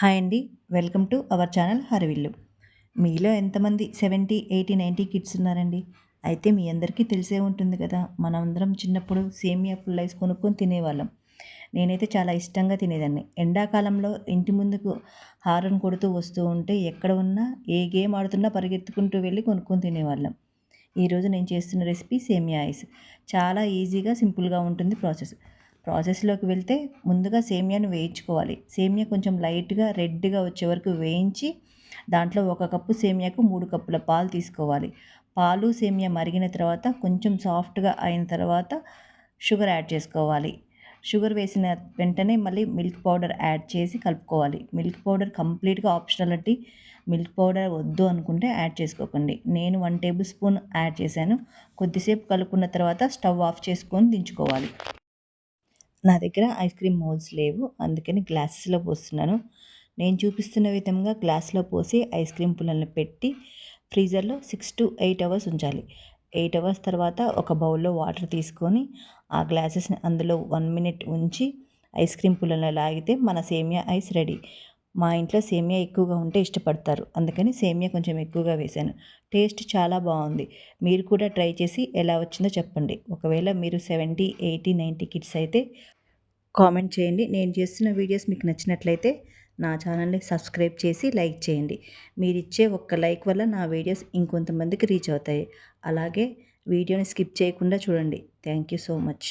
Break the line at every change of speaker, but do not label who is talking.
Hi అండి. Welcome to our channel Haravillu. మీలో ఎంతమంది సెవెంటీ ఎయిటీ నైంటీ కిడ్స్ ఉన్నారండి? అయితే మీ అందరికీ తెలిసే ఉంటుంది కదా మనందరం చిన్నప్పుడు సేమియా ఫుల్ ఐస్ కొనుక్కొని తినేవాళ్ళం. నేనైతే చాలా ఇష్టంగా తినేదాన్ని. ఎండాకాలంలో ఇంటి ముందుకు హారన్ కొడుతూ వస్తూ ఉంటే ఎక్కడ ఉన్నా ఏ గేమ్ ఆడుతున్నా పరిగెత్తుకుంటూ వెళ్ళి కొనుక్కొని తినేవాళ్ళం. ఈరోజు నేను చేస్తున్న రెసిపీ సేమియా ఐస్ చాలా ఈజీగా సింపుల్గా ఉంటుంది ప్రాసెస్. ప్రాసెస్లోకి వెళ్తే ముందుగా సేమియాను వేయించుకోవాలి. సేమియా కొంచెం లైట్గా రెడ్గా వచ్చే వరకు వేయించి దాంట్లో ఒక కప్పు సేమియాకు మూడు కప్పుల పాలు తీసుకోవాలి. పాలు సేమియా మరిగిన తర్వాత కొంచెం సాఫ్ట్గా అయిన తర్వాత షుగర్ యాడ్ చేసుకోవాలి. షుగర్ వేసిన వెంటనే మళ్ళీ మిల్క్ పౌడర్ యాడ్ చేసి కలుపుకోవాలి. మిల్క్ పౌడర్ కంప్లీట్గా ఆప్షనల్ అంటే మిల్క్ పౌడర్ వద్దు అనుకుంటే యాడ్ చేసుకోకండి. నేను వన్ టేబుల్ స్పూన్ యాడ్ చేశాను. కొద్దిసేపు కలుపుకున్న తర్వాత స్టవ్ ఆఫ్ చేసుకొని దించుకోవాలి. నా దగ్గర ఐస్ క్రీమ్ మోల్డ్స్ లేవు. అందుకని గ్లాసెస్లో పోస్తున్నాను. నేను చూపిస్తున్న విధంగా గ్లాస్లో పోసి ఐస్ క్రీమ్ పుల్లల్ని పెట్టి ఫ్రీజర్లో సిక్స్ టు ఎయిట్ అవర్స్ ఉంచాలి. ఎయిట్ అవర్స్ తర్వాత ఒక బౌల్లో వాటర్ తీసుకొని ఆ గ్లాసెస్ని అందులో వన్ మినిట్ ఉంచి ఐస్ క్రీమ్ పుల్లలను లాగితే మన సేమియా ఐస్ రెడీ. మా ఇంట్లో సేమియా ఎక్కువగా ఉంటే ఇష్టపడతారు. అందుకని సేమియా కొంచెం ఎక్కువగా వేశాను. టేస్ట్ చాలా బాగుంది. మీరు కూడా ట్రై చేసి ఎలా వచ్చిందో చెప్పండి. ఒకవేళ మీరు సెవెంటీ ఎయిటీ నైంటీ కిడ్స్ అయితే కామెంట్ చేయండి. నేను చేస్తున్న వీడియోస్ మీకు నచ్చినట్లయితే నా ఛానల్ని సబ్స్క్రైబ్ చేసి లైక్ చేయండి. మీరు ఇచ్చే ఒక్క లైక్ వల్ల నా వీడియోస్ ఇంకొంతమందికి రీచ్ అవుతాయి. అలాగే వీడియోని స్కిప్ చేయకుండా చూడండి. Thank you so much.